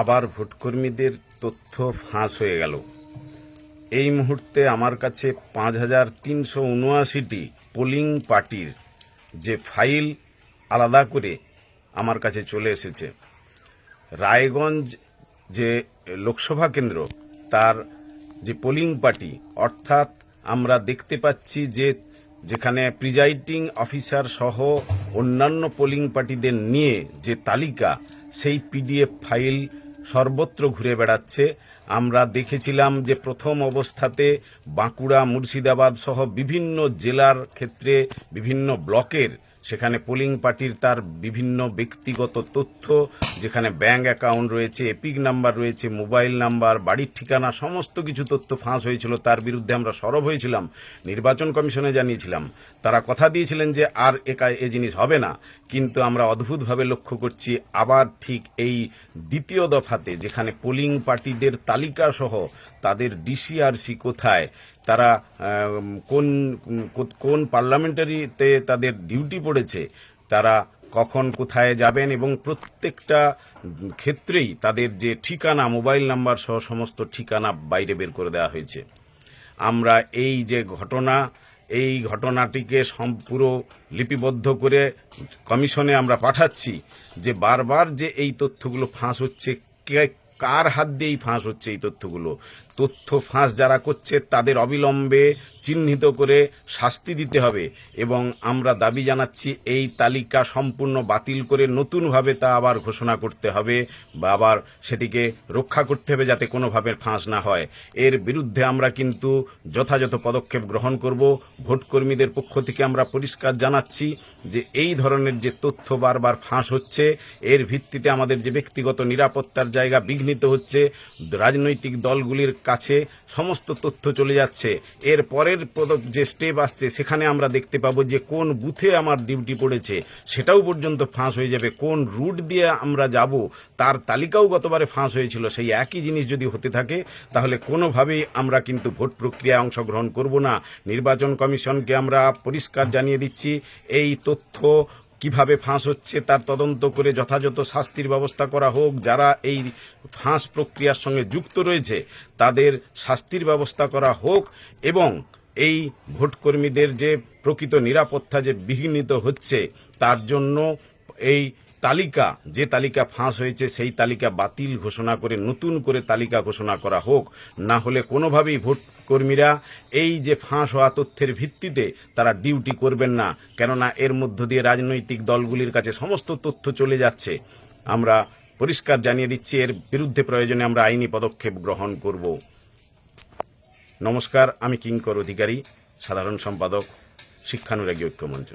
আবার ভোটকর্মীদের তথ্য ফাঁস হয়ে গেল। এই মুহূর্তে আমার কাছে পাঁচ হাজার তিনশো উনআশিটি পোলিং পার্টির যে ফাইল আলাদা করে আমার কাছে চলে এসেছে। রায়গঞ্জ যে লোকসভা কেন্দ্র, তার যে পোলিং পার্টি, অর্থাৎ আমরা দেখতে পাচ্ছি যে যেখানে প্রিজাইডিং অফিসার সহ অন্যান্য পোলিং পার্টিদের নিয়ে যে তালিকা, সেই পিডিএফ ফাইল সর্বত্র ঘুরে বেড়াচ্ছে। আমরা দেখেছিলাম যে প্রথম অবস্থাতে বাঁকুড়া, মুর্শিদাবাদ সহ বিভিন্ন জেলার ক্ষেত্রে বিভিন্ন ব্লকের সেখানে পোলিং পার্টির তার বিভিন্ন ব্যক্তিগত তথ্য, যেখানে ব্যাংক অ্যাকাউন্ট রয়েছে, এপিক নাম্বার রয়েছে, মোবাইল নাম্বার, বাড়ির ঠিকানা, সমস্ত কিছু তথ্য ফাঁস হয়েছিল। তার বিরুদ্ধে আমরা সরব হয়েছিলাম, নির্বাচন কমিশনে জানিয়েছিলাম। তারা কথা দিয়েছিলেন যে আর একা এ জিনিস হবে না, কিন্তু আমরা অদ্ভুতভাবে লক্ষ্য করছি আবার ঠিক এই দ্বিতীয় দফাতে, যেখানে পোলিং পার্টিদের তালিকা সহ তাদের ডিসিআরসি কোথায় তারা কোন, কোন- পার্লামেন্টারিতে তাদের ডিউটি পড়েছে, তারা কখন কোথায় যাবেন এবং প্রত্যেকটা ক্ষেত্রেই তাদের যে ঠিকানা, মোবাইল নাম্বার সহ সমস্ত ঠিকানা বাইরে বের করে দেওয়া হয়েছে। আমরা এই যে ঘটনা, এই ঘটনাটিকে সম- পুরো লিপিবদ্ধ করে কমিশনে আমরা পাঠাচ্ছি যে বারবার যে এই তথ্যগুলো ফাঁস হচ্ছে কার হাত দিয়েই ফাঁস হচ্ছে এই তথ্যগুলো তথ্য ফাঁস যারা করছে তাদের অবিলম্বে চিহ্নিত করে শাস্তি দিতে হবে এবং আমরা দাবি জানাচ্ছি এই তালিকা সম্পূর্ণ বাতিল করে নতুনভাবে তা আবার ঘোষণা করতে হবে বা আবার সেটিকে রক্ষা করতে হবে যাতে কোনোভাবে ফাঁস না হয়। এর বিরুদ্ধে আমরা কিন্তু যথাযথ পদক্ষেপ গ্রহণ করব। ভোটকর্মীদের পক্ষ থেকে আমরা পরিষ্কার জানাচ্ছি যে এই ধরনের যে তথ্য বারবার ফাঁস হচ্ছে, এর ভিত্তিতে আমাদের যে ব্যক্তিগত নিরাপত্তার জায়গা বিঘ্নিত হচ্ছে, রাজনৈতিক দলগুলির কাছে সমস্ত তথ্য চলে যাচ্ছে। এর পরের যে স্টেপ আসছে, সেখানে আমরা দেখতে পাবো যে কোন বুথে আমার ডিউটি পড়েছে, সেটাও পর্যন্ত ফাঁস হয়ে যাবে। কোন রুট দিয়ে আমরা যাব, তার তালিকাও গতবারে ফাঁস হয়েছিল। সেই একই জিনিস যদি হতে থাকে, তাহলে কোনোভাবেই আমরা কিন্তু ভোট প্রক্রিয়ায় অংশগ্রহণ করব না। নির্বাচন কমিশনকে আমরা পরিষ্কার জানিয়ে দিচ্ছি, এই তথ্য কীভাবে ফাঁস হচ্ছে তার তদন্ত করে যথাযথ শাস্তির ব্যবস্থা করা হোক, যারা এই ফাঁস প্রক্রিয়ার সঙ্গে যুক্ত রয়েছে, তাদের শাস্তির ব্যবস্থা করা হোক এবং এই ভোটকর্মীদের যে প্রকৃত নিরাপত্তা যে বিঘ্নিত হচ্ছে, তার জন্য এই তালিকা, যে তালিকা ফাঁস হয়েছে, সেই তালিকা বাতিল ঘোষণা করে, নতুন করে তালিকা ঘোষণা করা হোক। না হলে কোনোভাবেই ভোট কর্মীরা এই যে ফাঁস হওয়া তথ্যের ভিত্তিতে তারা ডিউটি করবেন না, কেননা এর মধ্য দিয়ে রাজনৈতিক দলগুলির কাছে সমস্ত তথ্য চলে যাচ্ছে। আমরা পরিষ্কার জানিয়ে দিচ্ছি, এর বিরুদ্ধে প্রয়োজনে আমরা আইনি পদক্ষেপ গ্রহণ করব। নমস্কার, আমি কিঙ্কর অধিকারী, সাধারণ সম্পাদক, শিক্ষানুরাগী ঐক্যমঞ্চ।